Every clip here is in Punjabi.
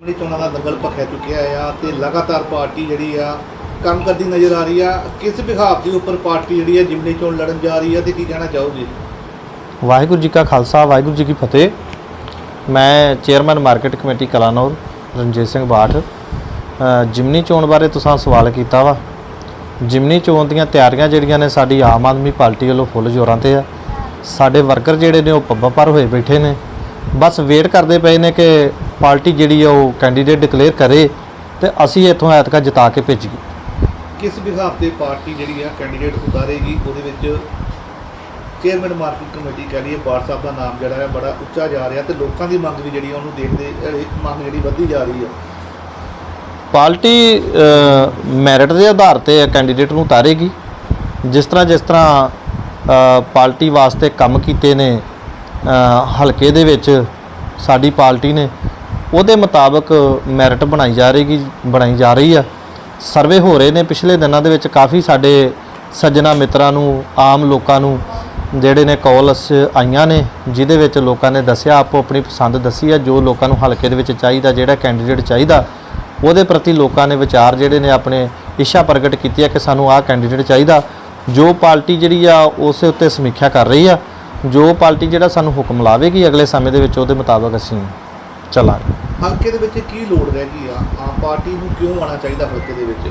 ਜਿਹੜੀ ਚੋਣਾਂ ਦਾ ਦੰਗਲ ਭਖਿਆ ਚੁੱਕਿਆ ਆ ਤੇ ਲਗਾਤਾਰ ਪਾਰਟੀ ਜਿਹੜੀ ਆ ਕੰਮ ਕਰਦੀ ਨਜ਼ਰ ਆ ਰਹੀ ਆ। ਕਿਸ ਵਿਹਾਰ ਦੇ ਉੱਪਰ ਪਾਰਟੀ ਜਿਹੜੀ ਆ ਜਿਮਨੀ ਚੋਣ ਲੜਨ ਜਾ ਰਹੀ ਆ ਤੇ ਕੀ ਕਹਿਣਾ ਚਾਹੋਗੇ? ਵਾਹਿਗੁਰੂ ਜੀ ਕਾ ਖਾਲਸਾ, ਵਾਹਿਗੁਰੂ ਜੀ ਕੀ ਫਤਿਹ। ਮੈਂ chairman market committee Kalanaur, Ranjit Singh Bath. ਜਿਮਨੀ ਚੋਣ ਬਾਰੇ ਤੁਸੀਂ ਸਵਾਲ ਕੀਤਾ ਵਾ। ਜਿਮਨੀ ਚੋਣ ਦੀਆਂ ਤਿਆਰੀਆਂ ਜਿਹੜੀਆਂ ਨੇ ਸਾਡੀ ਆਮ ਆਦਮੀ ਪਾਰਟੀ ਵੱਲੋਂ ਫੁੱਲ ਜ਼ੋਰਾਂ ਤੇ ਆ। ਸਾਡੇ ਵਰਕਰ ਜਿਹੜੇ ਨੇ ਉਹ ਪੱਬਾਂ ਪਰ ਹੋਏ ਬੈਠੇ ਨੇ। ਬਸ ਵੇਟ ਕਰਦੇ ਪਏ ਨੇ ਕਿ ਪਾਰਟੀ ਜਿਹੜੀ ਆ ਉਹ ਕੈਂਡੀਡੇਟ ਡਿਕਲੇਅਰ ਕਰੇ ਤੇ ਅਸੀਂ ਇੱਥੋਂ ਐਤਕਾ ਜਿਤਾ ਕੇ ਭੇਜੀਏ। ਕਿਸ ਵਿਹਾਰ ਤੇ ਪਾਰਟੀ ਜਿਹੜੀ ਆ ਕੈਂਡੀਡੇਟ ਉਤਾਰੇਗੀ ਉਹਦੇ ਵਿੱਚ ਚੇਅਰਮੈਨ ਮਾਰਕੀਟ ਕਮੇਟੀ ਕਹਿ ਲਈਏ ਬਾਰ ਸਾਹਿਬ ਦਾ ਨਾਮ ਜਿਹੜਾ ਹੈ ਬੜਾ ਉੱਚਾ ਜਾ ਰਿਹਾ ਤੇ ਲੋਕਾਂ ਦੀ ਮੰਗ ਵੀ ਜਿਹੜੀ ਆ ਉਹਨੂੰ ਦੇਖਦੇ ਮੰਗ ਜਿਹੜੀ ਵੱਧਦੀ ਜਾ ਰਹੀ ਆ। ਪਾਰਟੀ ਮੈਰਿਟ ਦੇ ਆਧਾਰ ਤੇ ਕੈਂਡੀਡੇਟ ਨੂੰ ਉਤਾਰੇਗੀ। ਜਿਸ ਤਰ੍ਹਾਂ ਜਿਸ ਤਰ੍ਹਾਂ ਪਾਰਟੀ ਵਾਸਤੇ ਕੰਮ ਕੀਤੇ ਨੇ ਹਲਕੇ ਦੇ ਵਿੱਚ ਸਾਡੀ ਪਾਰਟੀ ਨੇ, ਉਹਦੇ ਮੁਤਾਬਕ ਮੈਰਿਟ ਬਣਾਈ ਜਾ ਰਹੀਗੀ ਬਣਾਈ ਜਾ ਰਹੀ ਆ। ਸਰਵੇ ਹੋ ਰਹੇ ਨੇ ਪਿਛਲੇ ਦਿਨਾਂ ਦੇ ਵਿੱਚ, ਕਾਫੀ ਸਾਡੇ ਸੱਜਣਾ ਮਿੱਤਰਾਂ ਨੂੰ, ਆਮ ਲੋਕਾਂ ਨੂੰ ਜਿਹੜੇ ਨੇ ਕਾਲਸ ਆਈਆਂ ਨੇ, ਜਿਹਦੇ ਵਿੱਚ ਲੋਕਾਂ ਨੇ ਦੱਸਿਆ, ਆਪੋ ਆਪਣੀ ਪਸੰਦ ਦੱਸੀ ਆ, ਜੋ ਲੋਕਾਂ ਨੂੰ ਹਲਕੇ ਦੇ ਵਿੱਚ ਚਾਹੀਦਾ, ਜਿਹੜਾ ਕੈਂਡੀਡੇਟ ਚਾਹੀਦਾ, ਉਹਦੇ ਪ੍ਰਤੀ ਲੋਕਾਂ ਨੇ ਵਿਚਾਰ ਜਿਹੜੇ ਨੇ ਆਪਣੇ ਇੱਛਾ ਪ੍ਰਗਟ ਕੀਤੀ ਹੈ ਕਿ ਸਾਨੂੰ ਆਹ ਕੈਂਡੀਡੇਟ ਚਾਹੀਦਾ। ਜੋ ਪਾਰਟੀ ਜਿਹੜੀ ਆ, ਉਸ ਉੱਤੇ ਸਮੀਖਿਆ ਕਰ ਰਹੀ ਆ। ਜੋ ਪਾਰਟੀ ਜਿਹੜਾ ਸਾਨੂੰ ਹੁਕਮ ਲਾਵੇਗੀ ਅਗਲੇ ਸਮੇਂ ਦੇ ਵਿੱਚ ਉਹਦੇ ਮੁਤਾਬਕ ਅਸੀਂ ਚੱਲਾਂਗੇ। ਹਲਕੇ ਦੇ ਵਿੱਚ ਕੀ ਲੋੜ ਰਹਿ ਗਈ ਆ? ਆਮ ਪਾਰਟੀ ਨੂੰ ਕਿਉਂ ਆਉਣਾ ਚਾਹੀਦਾ ਹਲਕੇ ਦੇ ਵਿੱਚ?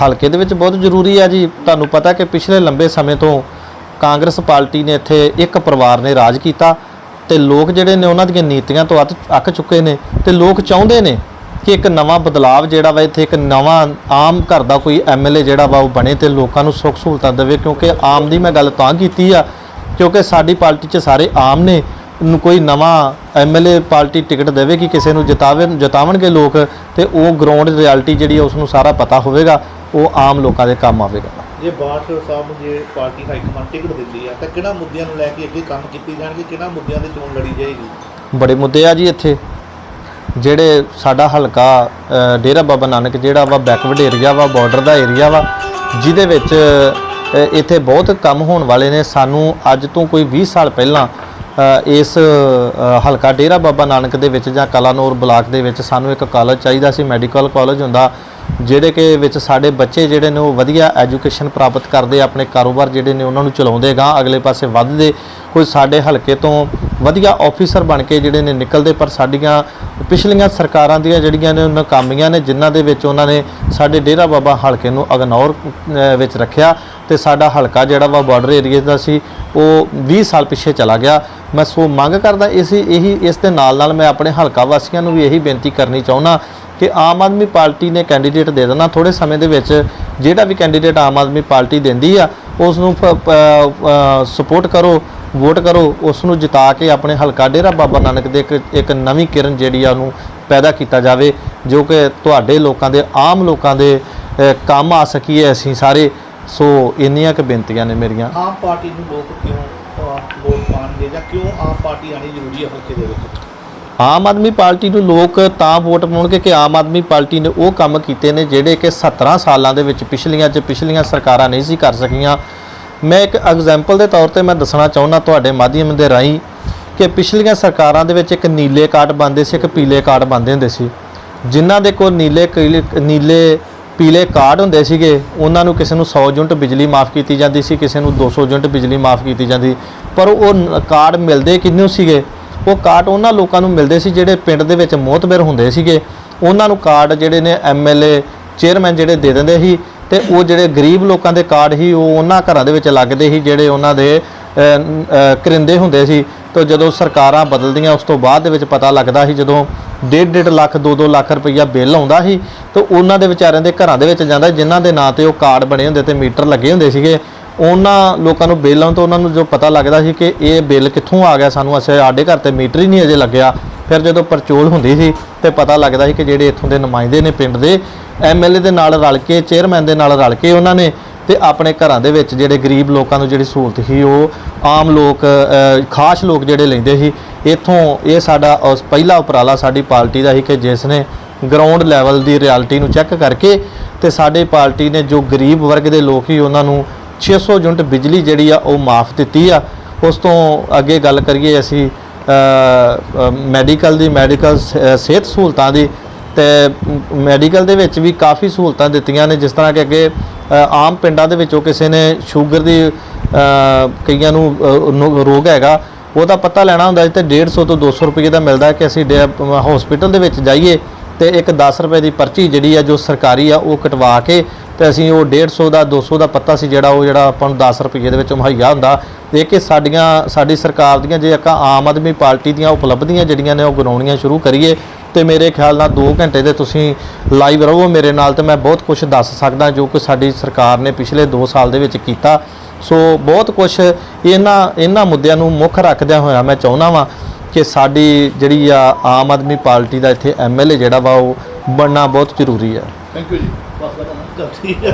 ਹਲਕੇ ਦੇ ਵਿੱਚ ਬਹੁਤ ਜ਼ਰੂਰੀ ਹੈ ਜੀ। ਤੁਹਾਨੂੰ ਪਤਾ ਕਿ ਪਿਛਲੇ ਲੰਬੇ ਸਮੇਂ ਤੋਂ ਕਾਂਗਰਸ ਪਾਰਟੀ ਨੇ ਇੱਥੇ ਇੱਕ ਪਰਿਵਾਰ ਨੇ ਰਾਜ ਕੀਤਾ ਤੇ ਲੋਕ ਜਿਹੜੇ ਨੇ ਉਹਨਾਂ ਦੀਆਂ ਨੀਤੀਆਂ ਤੋਂ ਅੱਕ ਚੁੱਕੇ ਨੇ ਤੇ ਲੋਕ ਚਾਹੁੰਦੇ ਨੇ ਕਿ ਇੱਕ ਨਵਾਂ ਬਦਲਾਵ ਜਿਹੜਾ ਵਾ ਇੱਥੇ ਇੱਕ ਨਵਾਂ ਆਮ ਘਰ ਦਾ ਕੋਈ ਐਮਐਲਏ ਜਿਹੜਾ ਵਾ ਉਹ ਬਣੇ ਤੇ ਲੋਕਾਂ ਨੂੰ ਸੁੱਖ ਸਹੂਲਤਾਂ ਦੇਵੇ। ਕਿਉਂਕਿ ਆਮ ਦੀ ਮੈਂ ਗੱਲ ਤਾਂ ਕੀਤੀ ਆ ਕਿਉਂਕਿ ਸਾਡੀ ਪਾਰਟੀ 'ਚ ਸਾਰੇ ਆਮ ਨੇ ਨੂੰ ਕੋਈ ਨਵਾਂ ਐਮਐਲਏ ਪਾਰਟੀ ਟਿਕਟ ਦੇਵੇਗੀ ਕਿਸੇ ਨੂੰ ਜਿਤਾਵੇ ਜਿਤਾਵਣਗੇ ਲੋਕ ਤੇ ਉਹ ਗਰਾਊਂਡ ਰਿਐਲਿਟੀ ਜਿਹੜੀ ਉਸ ਨੂੰ ਸਾਰਾ ਪਤਾ ਹੋਵੇਗਾ ਉਹ ਆਮ ਲੋਕਾਂ ਦੇ ਕੰਮ ਆਵੇਗਾ। ਜੇ ਬਾਠ ਸਾਹਿਬ ਜੇ ਪਾਰਟੀ ਹਾਈ ਕਮਾਂਡ ਟਿਕਟ ਦਿੰਦੀ ਆ ਤਾਂ ਕਿਹੜਾ ਮੁੱਦਿਆਂ ਨੂੰ ਲੈ ਕੇ ਅੱਗੇ ਕੰਮ ਕੀਤੇ ਜਾਣਗੇ ਕਿਹੜਾ ਮੁੱਦਿਆਂ ਤੇ ਚੋਣ ਲੜੀ ਜਾਏਗੀ? ਬੜੇ ਮੁੱਦੇ ਆ ਜੀ ਇੱਥੇ। ਜਿਹੜੇ ਸਾਡਾ ਹਲਕਾ ਡੇਰਾ ਬਾਬਾ ਨਾਨਕ ਜਿਹੜਾ ਵਾ ਬੈਕਵਰਡ ਏਰੀਆ ਵਾ ਬਾਰਡਰ ਦਾ ਏਰੀਆ ਵਾ ਜਿਹਦੇ ਵਿੱਚ ਇੱਥੇ ਬਹੁਤ ਕੰਮ ਹੋਣ ਵਾਲੇ ਨੇ। ਸਾਨੂੰ ਅੱਜ ਤੋਂ ਕੋਈ 20 ਸਾਲ ਪਹਿਲਾਂ ਇਸ ਹਲਕਾ ਡੇਰਾ ਬਾਬਾ ਨਾਨਕ ਦੇ ਵਿੱਚ ਜਾਂ ਕਲਾਨੌਰ ਬਲਾਕ ਦੇ ਵਿੱਚ ਸਾਨੂੰ ਇੱਕ ਕਾਲਜ ਚਾਹੀਦਾ ਸੀ ਮੈਡੀਕਲ ਕਾਲਜ ਹੁੰਦਾ। ਜਿਹੜੇ ਕਿ ਵਿੱਚ ਸਾਡੇ ਬੱਚੇ ਜਿਹੜੇ ਨੇ ਉਹ ਵਧੀਆ ਐਜੂਕੇਸ਼ਨ ਪ੍ਰਾਪਤ ਕਰਦੇ ਆਪਣੇ ਕਾਰੋਬਾਰ ਜਿਹੜੇ ਨੇ ਉਹਨਾਂ ਨੂੰ ਚਲਾਉਂਦੇ ਗਾ ਅਗਲੇ ਪਾਸੇ ਵੱਧਦੇ, ਕੋਈ ਸਾਡੇ ਹਲਕੇ ਤੋਂ ਵਧੀਆ ਆਫੀਸਰ ਬਣ ਕੇ ਜਿਹੜੇ ਨੇ ਨਿਕਲਦੇ, ਪਰ ਸਾਡੀਆਂ ਪਿਛਲੀਆਂ ਸਰਕਾਰਾਂ ਦੀਆਂ ਜਿਹੜੀਆਂ ਨੇ ਉਹ ਨਾਕਾਮੀਆਂ ਨੇ, ਜਿਨ੍ਹਾਂ ਦੇ ਵਿੱਚ ਉਹਨਾਂ ਨੇ ਸਾਡੇ ਡੇਰਾ ਬਾਬਾ ਹਲਕੇ ਨੂੰ ਅਗਨੌਰ ਵਿੱਚ ਰੱਖਿਆ ਤੇ ਸਾਡਾ ਹਲਕਾ ਜਿਹੜਾ ਵਾ ਬਾਰਡਰ ਏਰੀਆ ਦਾ ਸੀ, ਉਹ 20 ਸਾਲ ਪਿੱਛੇ ਚਲਾ ਗਿਆ। ਮੈਂ ਸੋ ਮੰਗ ਕਰਦਾ, ਇਸ, ਇਹੀ, ਇਸ ਦੇ ਨਾਲ ਨਾਲ ਮੈਂ ਆਪਣੇ ਹਲਕਾ ਵਾਸੀਆਂ ਨੂੰ ਵੀ ਇਹੀ ਬੇਨਤੀ ਕਰਨੀ ਚਾਹੁੰਦਾ ਕਿ ਆਮ ਆਦਮੀ ਪਾਰਟੀ ਨੇ ਕੈਂਡੀਡੇਟ ਦੇ ਦੇਣਾ। ਥੋੜੇ ਸਮੇਂ ਦੇ ਵਿੱਚ ਜਿਹੜਾ ਵੀ ਕੈਂਡੀਡੇਟ ਆਮ ਆਦਮੀ ਪਾਰਟੀ ਦਿੰਦੀ ਆ ਉਸ ਨੂੰ ਸਪੋਰਟ ਕਰੋ ਵੋਟ ਕਰੋ ਉਸ ਨੂੰ ਜਿਤਾ ਕੇ ਆਪਣੇ ਹਲਕਾ ਡੇਰਾ ਬਾਬਾ ਨਾਨਕ ਦੇ ਇੱਕ ਇੱਕ ਨਵੀਂ ਕਿਰਨ ਜਿਹੜੀ ਆ ਉਹਨੂੰ ਪੈਦਾ ਕੀਤਾ ਜਾਵੇ ਜੋ ਕਿ ਤੁਹਾਡੇ ਲੋਕਾਂ ਦੇ ਆਮ ਲੋਕਾਂ ਦੇ ਕੰਮ ਆ ਸਕੀਏ ਅਸੀਂ ਸਾਰੇ। ਸੋ ਇੰਨੀਆਂ ਕੁ ਬੇਨਤੀਆਂ ਨੇ ਮੇਰੀਆਂ। ਆਮ ਪਾਰਟੀ ਨੂੰ ਲੋਕ ਕਿਉਂ ਅਹ, ਵੋਟ ਪਾਣਗੇ ਜਾਂ ਕਿਉਂ ਆਮ ਪਾਰਟੀ ਆਣੀ ਜ਼ਰੂਰੀ ਹੈ ਹਲਕੇ ਦੇ ਵਿੱਚ? ਆਮ ਆਦਮੀ ਪਾਰਟੀ ਨੂੰ ਲੋਕ ਤਾਂ ਵੋਟ ਪਾਉਣਗੇ ਕਿ ਆਮ ਆਦਮੀ ਪਾਰਟੀ ਨੇ ਉਹ ਕੰਮ ਕੀਤੇ ਨੇ ਜਿਹੜੇ ਕਿ 17 ਸਾਲਾਂ ਦੇ ਵਿੱਚ ਪਿਛਲੀਆਂ 'ਚ ਪਿਛਲੀਆਂ ਸਰਕਾਰਾਂ ਨਹੀਂ ਸੀ ਕਰ ਸਕੀਆਂ। ਮੈਂ ਇੱਕ ਐਗਜ਼ਾਮਪਲ ਦੇ ਤੌਰ ਤੇ ਮੈਂ ਦੱਸਣਾ ਚਾਹੁੰਦਾ ਤੁਹਾਡੇ ਮਾਧਿਅਮ ਦੇ ਰਾਹੀਂ ਕਿ ਪਿਛਲੀਆਂ ਸਰਕਾਰਾਂ ਦੇ ਵਿੱਚ ਇੱਕ ਨੀਲੇ ਕਾਰਡ ਬੰਦੇ ਸੀ, ਇੱਕ ਪੀਲੇ ਕਾਰਡ ਬੰਦੇ ਹੁੰਦੇ ਸੀ। ਜਿਨ੍ਹਾਂ ਦੇ ਕੋਲ ਨੀਲੇ ਕੀਲੇ- ਨੀਲੇ ਪੀਲੇ ਕਾਰਡ ਹੁੰਦੇ ਸੀਗੇ, ਉਹਨਾਂ ਨੂੰ ਕਿਸੇ ਨੂੰ 100 ਯੂਨਿਟ ਬਿਜਲੀ ਮਾਫ ਕੀਤੀ ਜਾਂਦੀ ਸੀ, ਕਿਸੇ ਨੂੰ 200 ਯੂਨਿਟ ਬਿਜਲੀ ਮਾਫ ਕੀਤੀ ਜਾਂਦੀ। ਪਰ ਉਹ ਕਾਰਡ ਮਿਲਦੇ ਕਿੰਨੂੰ ਸੀਗੇ? ਉਹ ਕਾਰਡ ਉਹਨਾਂ ਲੋਕਾਂ ਨੂੰ ਮਿਲਦੇ ਸੀ ਜਿਹੜੇ ਪਿੰਡ ਦੇ ਵਿੱਚ ਮੋਹਤਬਰ ਹੁੰਦੇ ਸੀਗੇ। ਉਹਨਾਂ ਨੂੰ ਕਾਰਡ ਜਿਹੜੇ ਨੇ ਐਮਐਲਏ ਚੇਅਰਮੈਨ ਜਿਹੜੇ ਦੇ ਦਿੰਦੇ ਸੀ ਤੇ ਉਹ ਜਿਹੜੇ ਗਰੀਬ ਲੋਕਾਂ ਦੇ ਕਾਰਡ ਹੀ ਉਹ ਉਹਨਾਂ ਘਰਾਂ ਦੇ ਵਿੱਚ ਲੱਗਦੇ ਸੀ ਜਿਹੜੇ ਉਹਨਾਂ ਦੇ ਕਰਿੰਦੇ ਹੁੰਦੇ ਸੀ। ਤੇ ਜਦੋਂ ਸਰਕਾਰਾਂ ਬਦਲਦੀਆਂ, ਉਸ ਤੋਂ ਬਾਅਦ ਦੇ ਵਿੱਚ ਪਤਾ ਲੱਗਦਾ ਸੀ ਜਦੋਂ 1.5 ਲੱਖ 2-2 ਲੱਖ ਰੁਪਈਆ ਬਿੱਲ ਆਉਂਦਾ ਸੀ, ਤਾਂ ਉਹਨਾਂ ਦੇ ਵਿਚਾਰਿਆਂ ਦੇ ਘਰਾਂ ਦੇ ਵਿੱਚ ਜਾਂਦਾ ਜਿਨ੍ਹਾਂ ਦੇ ਨਾਂ ਤੇ ਉਹ ਕਾਰਡ ਬਣੇ ਹੁੰਦੇ ਤੇ ਮੀਟਰ ਲੱਗੇ ਹੁੰਦੇ ਸੀਗੇ। ਉਹਨਾਂ ਲੋਕਾਂ ਨੂੰ ਬਿੱਲ ਤੋਂ ਉਹਨਾਂ ਨੂੰ ਜੋ ਪਤਾ ਲੱਗਦਾ ਸੀ ਕਿ ਇਹ ਬਿੱਲ ਕਿੱਥੋਂ ਆ ਗਿਆ, ਸਾਨੂੰ ਅਸੀਂ ਸਾਡੇ ਘਰ ਤੇ ਮੀਟਰ ਹੀ ਨਹੀਂ ਅਜੇ ਲੱਗਿਆ। ਫਿਰ ਜਦੋਂ ਪਰਚੋਲ ਹੁੰਦੀ ਸੀ ਤੇ ਪਤਾ ਲੱਗਦਾ ਸੀ ਕਿ ਜਿਹੜੇ ਇੱਥੋਂ ਦੇ ਨੁਮਾਇੰਦੇ ਨੇ ਪਿੰਡ ਦੇ ਐਮਐਲਏ ਦੇ ਨਾਲ ਰਲ ਕੇ, ਚੇਅਰਮੈਨ ਦੇ ਨਾਲ ਰਲ ਕੇ ਉਹਨਾਂ ਨੇ ਤੇ ਆਪਣੇ ਘਰਾਂ ਦੇ ਵਿੱਚ ਜਿਹੜੇ ਗਰੀਬ ਲੋਕਾਂ ਨੂੰ ਜਿਹੜੀ ਸਹੂਲਤ ਸੀ, ਉਹ ਆਮ ਲੋਕ ਖਾਸ ਲੋਕ ਜਿਹੜੇ ਲੈਂਦੇ ਸੀ, ਇੱਥੋਂ ਇਹ ਸਾਡਾ ਉਸ ਪਹਿਲਾ ਉਪਰਾਲਾ ਸਾਡੀ ਪਾਰਟੀ ਦਾ ਸੀ ਕਿ ਜਿਸ ਨੇ ਗਰਾਊਂਡ ਲੈਵਲ ਦੀ ਰਿਐਲਿਟੀ ਨੂੰ ਚੈੱਕ ਕਰਕੇ ਤੇ ਸਾਡੇ ਪਾਰਟੀ ਨੇ ਜੋ ਗਰੀਬ ਵਰਗ ਦੇ ਲੋਕ ਸੀ, ਉਹਨਾਂ ਨੂੰ 600 ਯੂਨਿਟ ਬਿਜਲੀ ਜਿਹੜੀ ਆ ਉਹ ਮਾਫ ਦਿੱਤੀ ਆ। ਉਸ ਤੋਂ ਅੱਗੇ ਗੱਲ ਕਰੀਏ ਅਸੀਂ ਮੈਡੀਕਲ ਦੀ, ਮੈਡੀਕਲ ਸਿਹਤ ਸਹੂਲਤਾਂ ਦੀ, ਤੇ ਮੈਡੀਕਲ ਦੇ ਵਿੱਚ ਵੀ ਕਾਫੀ ਸਹੂਲਤਾਂ ਦਿੱਤੀਆਂ ਨੇ, ਜਿਸ ਤਰ੍ਹਾਂ ਕਿ ਅੱਗੇ ਆਮ ਪਿੰਡਾਂ ਦੇ ਵਿੱਚੋਂ ਕਿਸੇ ਨੇ ਸ਼ੂਗਰ ਦੀ ਕਈਆਂ ਨੂੰ ਰੋਗ ਹੈਗਾ, ਉਹਦਾ ਪਤਾ ਲੈਣਾ ਹੁੰਦਾ ਸੀ ਤੇ 150 ਤੋਂ 200 ਰੁਪਏ ਦਾ ਮਿਲਦਾ ਕਿ ਅਸੀਂ ਹਸਪੀਟਲ ਦੇ ਵਿੱਚ ਜਾਈਏ ਤੇ ਇੱਕ 10 ਰੁਪਏ ਦੀ ਪਰਚੀ ਜਿਹੜੀ ਆ ਜੋ ਸਰਕਾਰੀ ਆ ਉਹ ਕਟਵਾ ਕੇ ਤੇ ਅਸੀਂ ਉਹ 150 ਦਾ 200 ਦਾ ਪੱਤਾ ਸੀ ਜਿਹੜਾ ਉਹ ਜਿਹੜਾ ਆਪਾਂ ਨੂੰ 10 ਰੁਪਏ ਦੇ ਵਿੱਚ ਮੁਹੱਈਆ ਹੁੰਦਾ। ਇਹ ਕੇ ਸਾਡੀਆਂ, ਸਾਡੀ ਸਰਕਾਰ ਦੀਆਂ ਜੇ ਆਪਾਂ ਆਮ ਆਦਮੀ ਪਾਰਟੀ ਦੀਆਂ ਉਪਲਬਧੀਆਂ ਜਿਹੜੀਆਂ ਨੇ ਉਹ ਗਿਣਾਉਣੀਆਂ ਸ਼ੁਰੂ ਕਰੀਏ, ਤੇ ਮੇਰੇ ਖਿਆਲ ਨਾਲ 2 ਘੰਟੇ ਦੇ ਤੁਸੀਂ ਲਾਈਵ ਰਹੋ ਮੇਰੇ ਨਾਲ ਤੇ ਮੈਂ ਬਹੁਤ ਕੁਝ ਦੱਸ ਸਕਦਾ ਜੋ ਕਿ ਸਾਡੀ ਸਰਕਾਰ ਨੇ ਪਿਛਲੇ 2 ਸਾਲ ਦੇ ਵਿੱਚ ਕੀਤਾ। ਸੋ ਬਹੁਤ ਕੁਝ ਇਹਨਾਂ ਇਹਨਾਂ ਮੁੱਦਿਆਂ ਨੂੰ ਮੁੱਖ ਰੱਖਦਿਆਂ ਹੋਇਆ ਮੈਂ ਚਾਹੁੰਦਾ ਵਾਂ ਕਿ ਸਾਡੀ ਜਿਹੜੀ ਆ ਆਮ ਆਦਮੀ ਪਾਰਟੀ ਦਾ ਇੱਥੇ ਐਮਐਲਏ ਜਿਹੜਾ ਵਾ ਉਹ ਬਣਨਾ ਬਹੁਤ ਜ਼ਰੂਰੀ ਹੈ। ਥੈਂਕ ਯੂ ਜੀ। ਬਸ ਬਸ ਠੀਕ ਹੈ